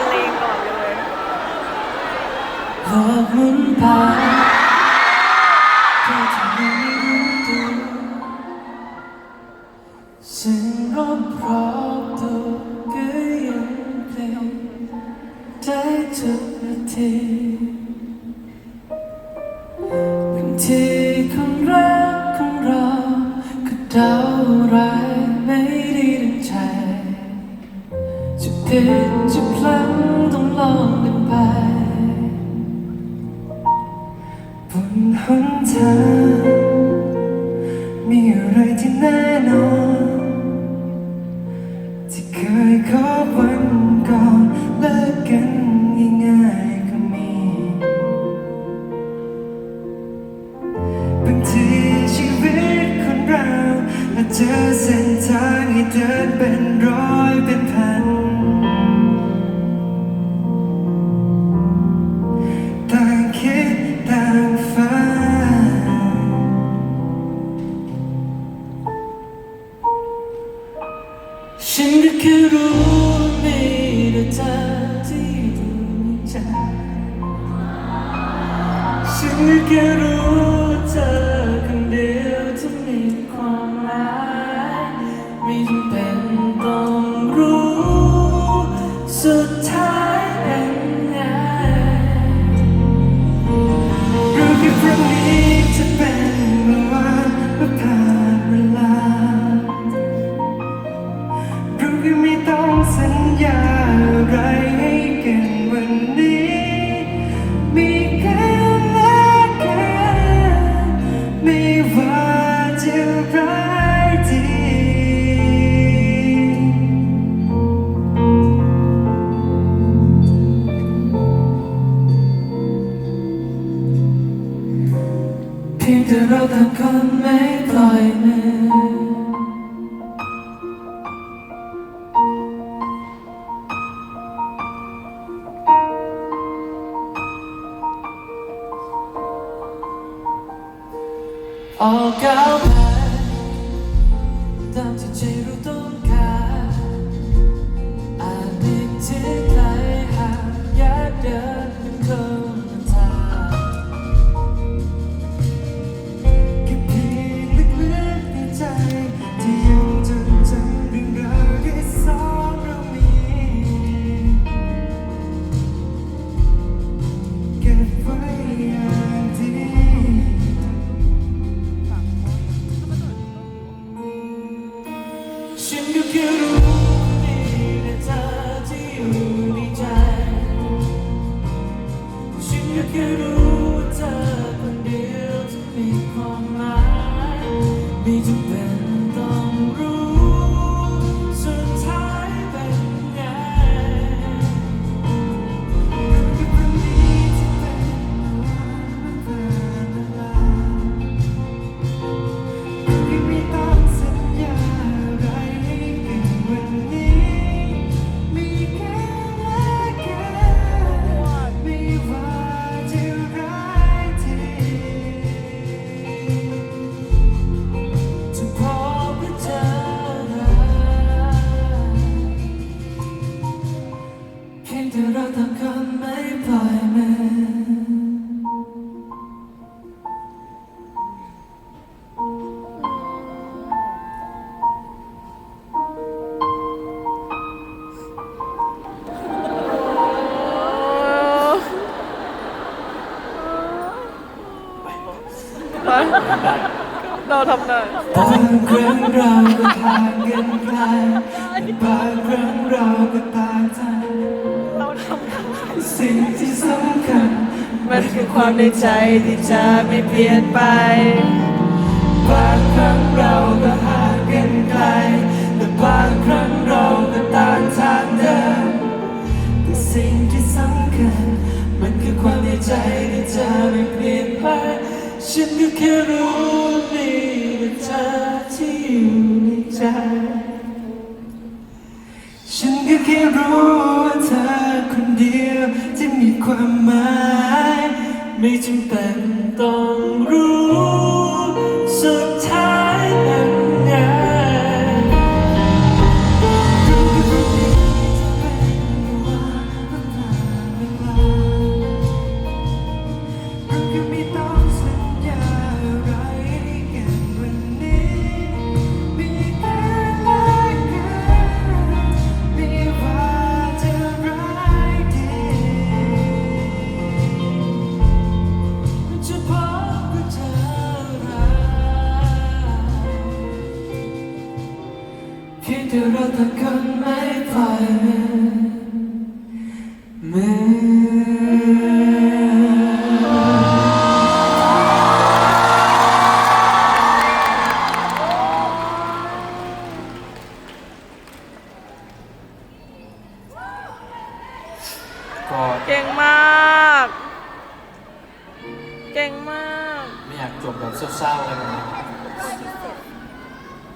รเลงก่อนเลย ขอบคุณพาที่ทำให้รู้ตัวสิ่งรอบรอบตัวก็ยังเพลงได้ทุกนาทีบางที ผิดจะพลั้งต้องลองกันไปบนหนทางมีอะไรที่แน่นอน ที่เคยขอวันก่อนเลิกกันง่ายๆก็มีบางทีชีวิตคนเราอาจเจอเส้นทางให้เดินเป็น แค่รู้เธอคนเดียวที่มีความหมายไม่จำเป็นต้องรู้สุด แต่เราต่างคนไม่ปล่อยมือออกก้าวไปตามที่ใจรู้ตัว ฉันก็แค่รู้มีแต่เธอที่อยู่ในใจ ฉันก็แค่รู้ว่าเธอคนเดียวจะมีความหมายไม่จำเป็น เราทำได้ บางครั้งเราก็ห่างกันไกลแต่บางครั้งเราก็ต่างใจเราทำสิ่งที่สำคัญมันคือความในใจที่จะไม่เปลี่ยนไป บางครั้งเราก็ห่างกันไกล แต่บางครั้งเราก็ต่างทางเดินแต่สิ่งที่สำคัญมันคือความในใจที่จะไม่เปลี่ยน ฉันก็แค่รู้มีแต่เธอที่อยู่ในใจ ฉันก็แค่รู้ว่าเธอคนเดียวที่มีความหมาย ไม่จำเป็นต้องรู้ คิดถึงเราแต่คนไม่ปล่อยมือก็เก่งมาก เก่งมาก ไม่อยากจบแบบเศร้าๆเลยนะ